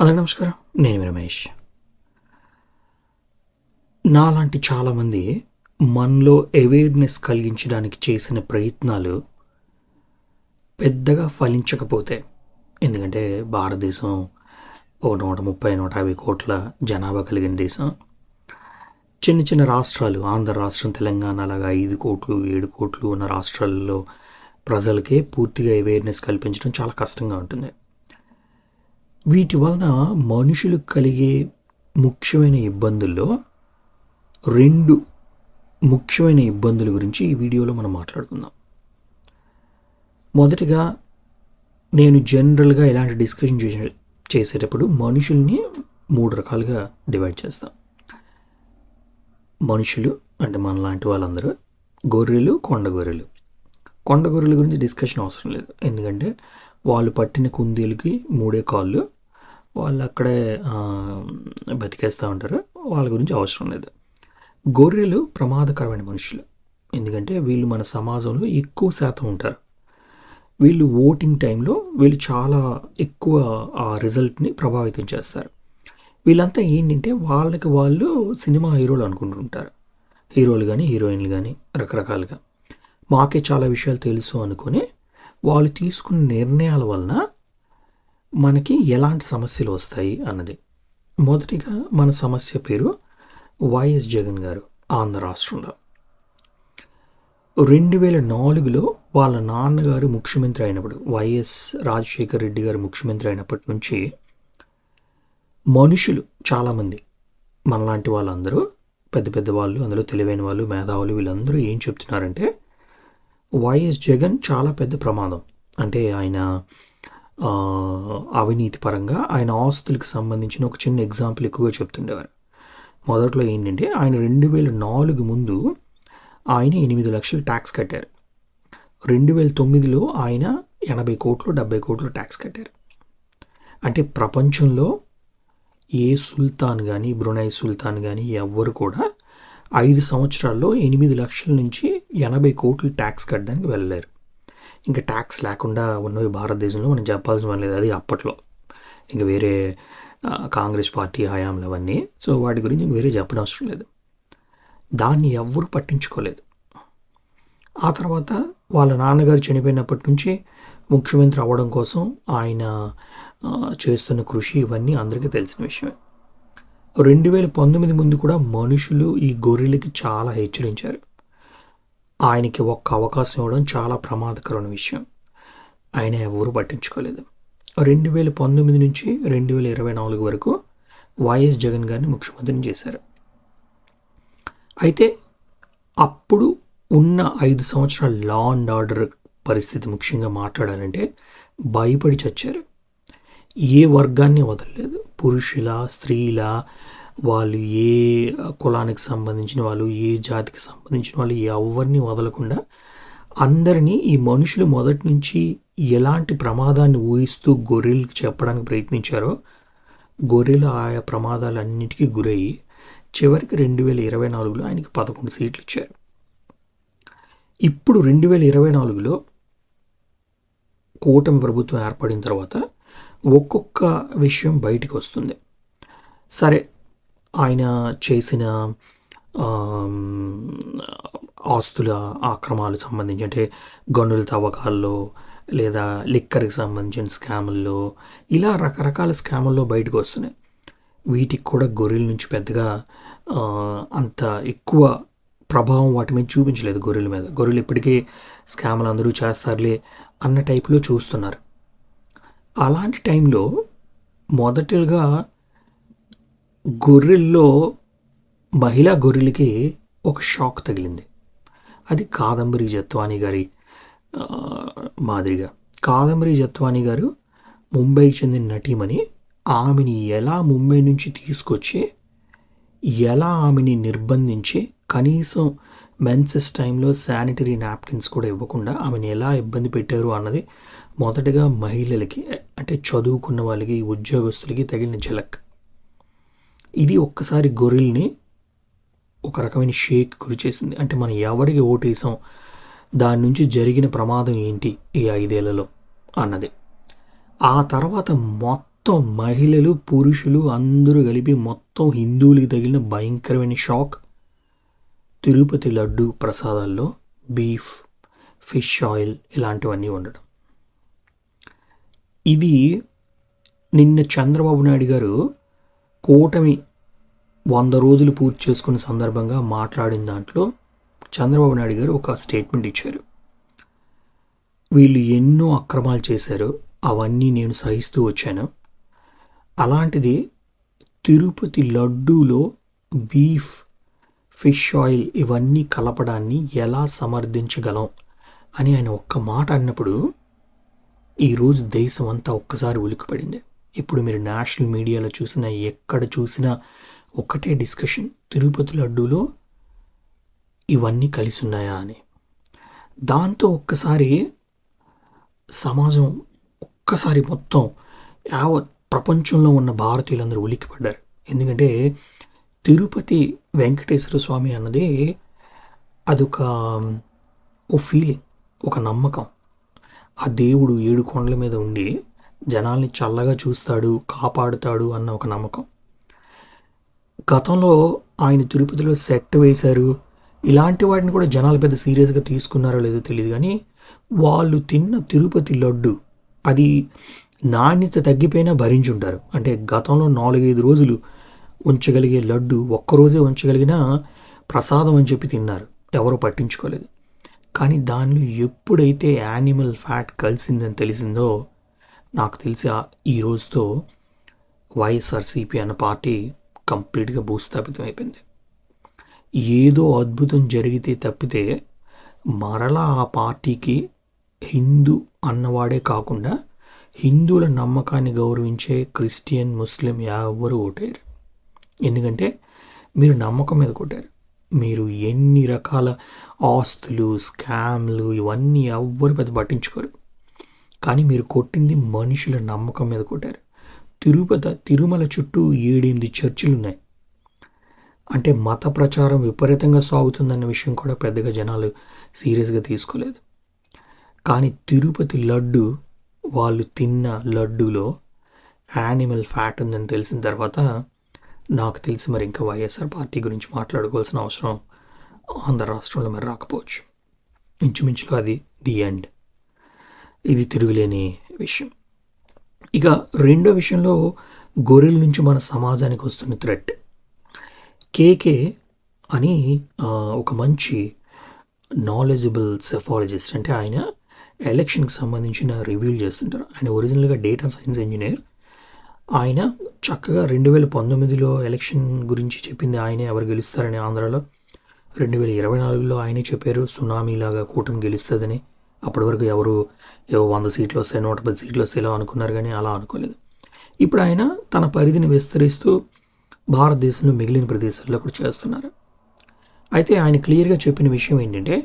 అందరికీ నమస్కారం. నేను రమేష్. నాలాంటి చాలామంది మనలో అవేర్నెస్ కలిగించడానికి చేసిన ప్రయత్నాలు పెద్దగా ఫలించకపోతే ఎందుకంటే భారతదేశం ఓ నూట ముప్పై నూట యాభై కోట్ల జనాభా కలిగిన దేశం. చిన్న చిన్న రాష్ట్రాలు ఆంధ్ర రాష్ట్రం తెలంగాణ అలాగా ఐదు కోట్లు ఏడు కోట్లు ఉన్న రాష్ట్రాల్లో ప్రజలకే పూర్తిగా అవేర్నెస్ కల్పించడం చాలా కష్టంగా ఉంటుంది. వీటి వలన మనుషులకు కలిగే ముఖ్యమైన ఇబ్బందుల్లో రెండు ముఖ్యమైన ఇబ్బందుల గురించి ఈ వీడియోలో మనం మాట్లాడుకుందాం. మొదటిగా నేను జనరల్గా ఇలాంటి డిస్కషన్ చేసే చేసేటప్పుడు మనుషుల్ని మూడు రకాలుగా డివైడ్ చేస్తాం. మనుషులు అంటే మనలాంటి వాళ్ళందరూ గొర్రెలు కొండ గొర్రెలు. కొండ గొర్రెల గురించి డిస్కషన్ అవసరం లేదు. ఎందుకంటే వాళ్ళు పట్టిన కుందేలుకి మూడే కాళ్ళు. వాళ్ళు అక్కడే బతికేస్తూ ఉంటారు. వాళ్ళ గురించి అవసరం లేదు. గొర్రెలు ప్రమాదకరమైన మనుషులు. ఎందుకంటే వీళ్ళు మన సమాజంలో ఎక్కువ శాతం ఉంటారు. వీళ్ళు ఓటింగ్ టైంలో వీళ్ళు చాలా ఎక్కువ ఆ రిజల్ట్ని ప్రభావితం చేస్తారు. వీళ్ళంతా ఏంటంటే వాళ్ళకి వాళ్ళు సినిమా హీరోలు అనుకుంటుంటారు. హీరోలు కానీ హీరోయిన్లు కానీ రకరకాలుగా. మాకే చాలా విషయాలు తెలుసు అనుకొని వాళ్ళు తీసుకున్న నిర్ణయాల వలన మనకి ఎలాంటి సమస్యలు వస్తాయి అన్నది. మొదటిగా మన సమస్య పేరు వైఎస్ జగన్ గారు ఆంధ్ర రాష్ట్రంలో. రెండు వేల నాలుగులో వాళ్ళ నాన్నగారు ముఖ్యమంత్రి అయినప్పుడు వైఎస్ రాజశేఖర్ రెడ్డి గారు ముఖ్యమంత్రి అయినప్పటి నుంచి మనుషులు చాలామంది మనలాంటి వాళ్ళందరూ పెద్ద పెద్ద వాళ్ళు అందులో తెలివైన వాళ్ళు మేధావులు వీళ్ళందరూ ఏం చెప్తున్నారంటే వైఎస్ జగన్ చాలా పెద్ద ప్రమాదం? అంటే ఆయన అవినీతి పరంగా ఆయన ఆస్తులకు సంబంధించిన ఒక చిన్న ఎగ్జాంపుల్ ఎక్కువగా చెప్తుండేవారు. మొదట్లో ఏంటంటే ఆయన రెండు వేల నాలుగు ముందు ఆయన ఎనిమిది లక్షలు ట్యాక్స్ కట్టారు. రెండు వేల తొమ్మిదిలో ఆయన ఎనభై కోట్లు డెబ్బై కోట్లు ట్యాక్స్ కట్టారు. అంటే ప్రపంచంలో ఏ సుల్తాన్ కానీ బ్రునై సుల్తాన్ కానీ ఎవ్వరు కూడా ఐదు సంవత్సరాల్లో ఎనిమిది లక్షల నుంచి ఎనభై కోట్లు ట్యాక్స్ కట్టడానికి వెళ్ళలేరు. ఇంకా ట్యాక్స్ లేకుండా ఉన్నవి భారతదేశంలో మనం చెప్పాల్సిన పని లేదు అది అప్పట్లో. ఇంకా వేరే కాంగ్రెస్ పార్టీ హయాంలు అవన్నీ. సో వాటి గురించి ఇంక వేరే చెప్పనవసరం లేదు. దాన్ని ఎవ్వరు పట్టించుకోలేదు. ఆ తర్వాత వాళ్ళ నాన్నగారు చనిపోయినప్పటి నుంచి ముఖ్యమంత్రి అవ్వడం కోసం ఆయన చేస్తున్న కృషి ఇవన్నీ అందరికీ తెలిసిన విషయమే. రెండు వేల పంతొమ్మిది ముందు కూడా మనుషులు ఈ గొర్రెలకి చాలా హెచ్చరించారు. ఆయనకి ఒక్క అవకాశం ఇవ్వడం చాలా ప్రమాదకరమైన విషయం. ఆయన ఎవరు పట్టించుకోలేదు. రెండు వేల పంతొమ్మిది నుంచి రెండు వేల ఇరవై నాలుగు వరకు వైఎస్ జగన్ గారిని ముఖ్యమంత్రిని చేశారు. అయితే అప్పుడు ఉన్న ఐదు సంవత్సరాల లా అండ్ ఆర్డర్ పరిస్థితి ముఖ్యంగా మాట్లాడాలంటే భయపడి చచ్చారు. ఏ వర్గాన్ని వదలలేదు. పురుషుల స్త్రీల వాళ్ళు ఏ కులానికి సంబంధించిన వాళ్ళు ఏ జాతికి సంబంధించిన వాళ్ళు ఎవరిని వదలకుండా అందరినీ ఈ మనుషులు మొదటి నుంచి ఎలాంటి ప్రమాదాన్ని ఊహిస్తూ గొర్రెలకు చెప్పడానికి ప్రయత్నించారో గొర్రెలు ఆయా ప్రమాదాలన్నిటికీ గురయ్యి చివరికి రెండు వేల ఇరవై నాలుగులో ఆయనకి పదకొండు సీట్లు ఇచ్చారు ఇప్పుడు రెండు వేల ఇరవై నాలుగులో కూటమి ప్రభుత్వం ఏర్పడిన తర్వాత ఒక్కొక్క విషయం బయటికి వస్తుంది. సరే ఆయన చేసిన ఆస్తుల ఆక్రమాలు సంబంధించి అంటే గనుల తవ్వకాల్లో లేదా లిక్కర్కి సంబంధించిన స్కాముల్లో ఇలా రకరకాల స్కాముల్లో బయటకు వస్తున్నాయి. వీటికి కూడా గొర్రెల నుంచి పెద్దగా అంత ఎక్కువ ప్రభావం వాటి మీద చూపించలేదు గొర్రెల మీద. గొర్రెలు ఇప్పటికీ స్కాములు అందరూ చేస్తారులే అన్న టైపులో చూస్తున్నారు. అలాంటి టైంలో మొదటిగా గొర్రెల్లో మహిళా గొర్రెలకి ఒక షాక్ తగిలింది. అది కాదంబరి జత్వాని గారి మాదిరిగా. కాదంబరి జత్వాని గారు ముంబైకి చెందిన నటీమణి ఆమెని ఎలా ముంబై నుంచి తీసుకొచ్చి ఎలా ఆమెని నిర్బంధించి కనీసం మెన్సెస్ టైంలో శానిటరీ నాప్కిన్స్ కూడా ఇవ్వకుండా ఆమెను ఎలా ఇబ్బంది పెట్టారు అన్నది మొదటగా మహిళలకి అంటే చదువుకున్న వాళ్ళకి ఉద్యోగస్తులకి తగిలిన ఝలక్. ఇది ఒక్కసారి గొర్రెల్ని ఒక రకమైన షేక్ గురి చేసింది. అంటే మనం ఎవరికి ఓటేసాం దాని నుంచి జరిగిన ప్రమాదం ఏంటి ఈ ఐదేళ్ళలో అన్నది. ఆ తర్వాత మొత్తం మొత్తం మహిళలు పురుషులు అందరూ కలిపి మొత్తం హిందువులకి తగిలిన భయంకరమైన షాక్. తిరుపతి లడ్డు ప్రసాదాల్లో బీఫ్ ఫిష్ ఆయిల్ ఇలాంటివన్నీ ఉండడం ఇది నిన్న చంద్రబాబు నాయుడు గారు కూటమి వంద రోజులు పూర్తి చేసుకున్న సందర్భంగా మాట్లాడిన దాంట్లో చంద్రబాబు నాయుడు గారు ఒక స్టేట్మెంట్ ఇచ్చారు. వీళ్ళు ఎన్నో అక్రమాలు చేశారు. అవన్నీ నేను సహిస్తూ వచ్చాను. అలాంటిది తిరుపతి లడ్డూలో బీఫ్ ఫిష్ ఆయిల్ ఇవన్నీ కలపడాన్ని ఎలా సమర్థించగలం అని ఆయన ఒక్క మాట అన్నప్పుడు ఈరోజు దేశం అంతా ఒక్కసారి ఉలికిపడింది ఇప్పుడు మీరు నేషనల్ మీడియాలో చూసినా ఎక్కడ చూసినా ఒకటే డిస్కషన్ తిరుపతి లడ్డూలో ఇవన్నీ కలిసి ఉన్నాయా అని. దాంతో ఒక్కసారి సమాజం ఒక్కసారి మొత్తం యావత్ ప్రపంచంలో ఉన్న భారతీయులందరూ ఉలిక్కిపడ్డారు. ఎందుకంటే తిరుపతి వెంకటేశ్వర స్వామి అన్నది అదొక ఓ ఫీలింగ్ ఒక నమ్మకం. ఆ దేవుడు ఏడు కొండల మీద ఉండి జనాల్ని చల్లగా చూస్తాడు కాపాడుతాడు అన్న ఒక నమ్మకం. గతంలో ఆయన తిరుపతిలో సెట్ వేశారు. ఇలాంటి వాటిని కూడా జనాలు పెద్ద సీరియస్గా తీసుకున్నారో లేదో తెలియదు కానీ వాళ్ళు తిన్న తిరుపతి లడ్డు అది నాణ్యత తగ్గిపోయినా భరించుంటారు. అంటే గతంలో నాలుగైదు రోజులు ఉంచగలిగే లడ్డు ఒక్కరోజే ఉంచగలిగినా ప్రసాదం అని చెప్పి తిన్నారు. ఎవరో పట్టించుకోలేదు. కానీ దానిలో ఎప్పుడైతే యానిమల్ ఫ్యాట్ కలిసిందని తెలిసిందో నాకు తెలిసి ఈ రోజుతో వైఎస్ఆర్సీపీ అన్న పార్టీ కంప్లీట్గా భూస్థాపితం అయిపోయింది. ఏదో అద్భుతం జరిగితే తప్పితే మరలా ఆ పార్టీకి హిందూ అన్నవాడే కాకుండా హిందువుల నమ్మకాన్ని గౌరవించే క్రిస్టియన్ ముస్లిం ఎవరు కొట్టారు ఎందుకంటే మీరు నమ్మకం మీద కొట్టారు. మీరు ఎన్ని రకాల ఆస్తులు స్కామ్లు ఇవన్నీ ఎవ్వరు పెద్ద పట్టించుకోరు. కానీ మీరు కొట్టింది మనుషుల నమ్మకం మీద కొట్టారు. తిరుపతి తిరుమల చుట్టూ ఏడెనిమిది చర్చిలు ఉన్నాయి. అంటే మత ప్రచారం విపరీతంగా సాగుతుందన్న విషయం కూడా పెద్దగా జనాలు సీరియస్గా తీసుకోలేదు. కానీ తిరుపతి లడ్డు వాళ్ళు తిన్న లడ్డులో యానిమల్ ఫ్యాట్ ఉందని తెలిసిన తర్వాత నాకు తెలిసి మరి ఇంకా వైఎస్ఆర్ పార్టీ గురించి మాట్లాడుకోవాల్సిన అవసరం ఆంధ్ర రాష్ట్రంలో మరి రాకపోవచ్చు. ఇంచుమించులో అది ది ఎండ్. ఇది తిరుగులేని విషయం. ఇక రెండో విషయంలో గొర్రెల నుంచి మన సమాజానికి వస్తున్న థ్రెట్ కేకే అని ఒక మంచి నాలెజబుల్ సెఫాలజిస్ట్ అంటే ఆయన ఎలక్షన్కి సంబంధించిన రివ్యూలు చేస్తుంటారు. ఆయన ఒరిజినల్గా డేటా సైన్స్ ఇంజనీర్ ఆయన చక్కగా రెండు వేల పంతొమ్మిదిలో ఎలక్షన్ గురించి చెప్పింది ఆయనే ఎవరు గెలుస్తారని ఆంధ్రాలో. రెండు వేల ఇరవై నాలుగులో ఆయనే చెప్పారు సునామీలాగా కూటమి గెలుస్తుందని. అప్పటి వరకు ఎవరు ఏవో వంద సీట్లు వస్తాయి నూట పది సీట్లు వస్తాయి ఇలా అనుకున్నారు కానీ అలా అనుకోలేదు. ఇప్పుడు ఆయన తన పరిధిని విస్తరిస్తూ భారతదేశంలో మిగిలిన ప్రదేశాల్లో కూడా చేస్తున్నారు. అయితే ఆయన క్లియర్గా చెప్పిన విషయం ఏంటంటే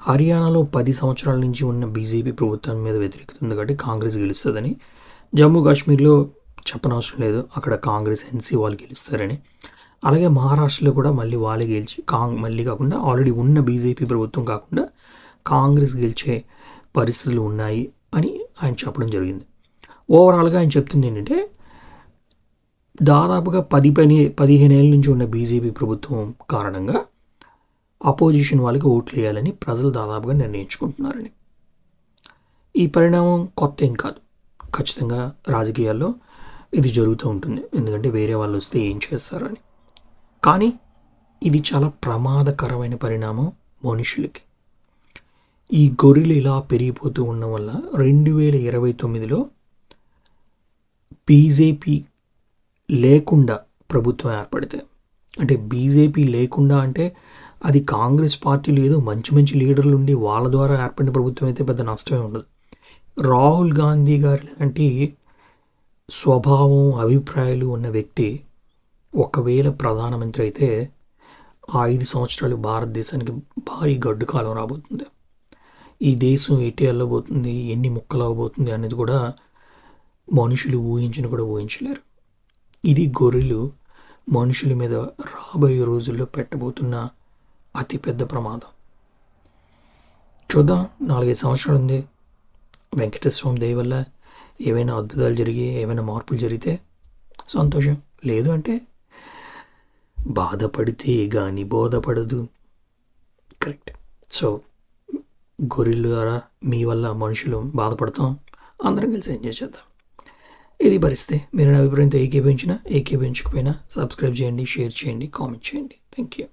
హర్యానాలో పది సంవత్సరాల నుంచి ఉన్న బీజేపీ ప్రభుత్వం మీద వ్యతిరేకత ఉంది కాబట్టి కాంగ్రెస్ గెలుస్తుందని. జమ్మూ కాశ్మీర్లో చెప్పనవసరం లేదు. అక్కడ కాంగ్రెస్ ఎన్సీ వాళ్ళు గెలుస్తారని. అలాగే మహారాష్ట్రలో కూడా మళ్ళీ వాళ్ళే గెలిచి కాంగ్ మళ్ళీ కాకుండా ఆల్రెడీ ఉన్న బీజేపీ ప్రభుత్వం కాకుండా కాంగ్రెస్ గెలిచే పరిస్థితులు ఉన్నాయి అని ఆయన చెప్పడం జరిగింది. ఓవరాల్గా ఆయన చెప్తుంది ఏంటంటే దాదాపుగా పది పని పదిహేను ఏళ్ళ నుంచి ఉన్న బీజేపీ ప్రభుత్వం కారణంగా అపోజిషన్ వాళ్ళకి ఓట్లు వేయాలని ప్రజలు దాదాపుగా నిర్ణయించుకుంటున్నారని. ఈ పరిణామం కొత్త ఏం కాదు. ఖచ్చితంగా రాజకీయాల్లో ఇది జరుగుతూ ఉంటుంది. ఎందుకంటే వేరే వాళ్ళు వస్తే ఏం చేస్తారని కానీ ఇది చాలా ప్రమాదకరమైన పరిణామం మనుషులకి. ఈ గొర్రెలు ఇలా పెరిగిపోతూ ఉండడం వల్ల రెండు వేల ఇరవై తొమ్మిదిలో బీజేపీ లేకుండా ప్రభుత్వం ఏర్పడితే అంటే బీజేపీ లేకుండా అంటే అది కాంగ్రెస్ పార్టీ ఏదో మంచి మంచి లీడర్లు ఉండి వాళ్ళ ద్వారా ఏర్పడిన ప్రభుత్వం అయితే పెద్ద నష్టమే ఉండదు. రాహుల్ గాంధీ గారి లాంటి స్వభావం అభిప్రాయాలు ఉన్న వ్యక్తి ఒకవేళ ప్రధానమంత్రి అయితే ఆ ఐదు సంవత్సరాలు భారతదేశానికి భారీ గడ్డు కాలం రాబోతుంది. ఈ దేశం ఎటు వెళ్ళబోతుంది ఎన్ని ముక్కలు అవ్వబోతుంది అనేది కూడా మనుషులు ఊహించిన కూడా ఊహించలేరు. ఇది గొర్రెలు మనుషుల మీద రాబోయే రోజుల్లో పెట్టబోతున్న అతిపెద్ద ప్రమాదం. చూద్దాం నాలుగైదు సంవత్సరాలు ఉంది. వెంకటేశ్వర స్వామి దయ వల్ల ఏవైనా అద్భుతాలు జరిగి ఏమైనా మార్పులు జరిగితే సంతోషం. లేదు అంటే బాధపడితే కానీ బోధపడదు. కరెక్ట్ సో గొర్రెల ద్వారా మీ వల్ల మనుషులు బాధపడతాం. అందరం కలిసి ఎంజాయ్ చేద్దాం ఇది పరిస్థితి. మీరు నా అభిప్రాయంతో ఏకీభించినా ఏకీభించకపోయినా సబ్స్క్రైబ్ చేయండి షేర్ చేయండి కామెంట్ చేయండి. Thank you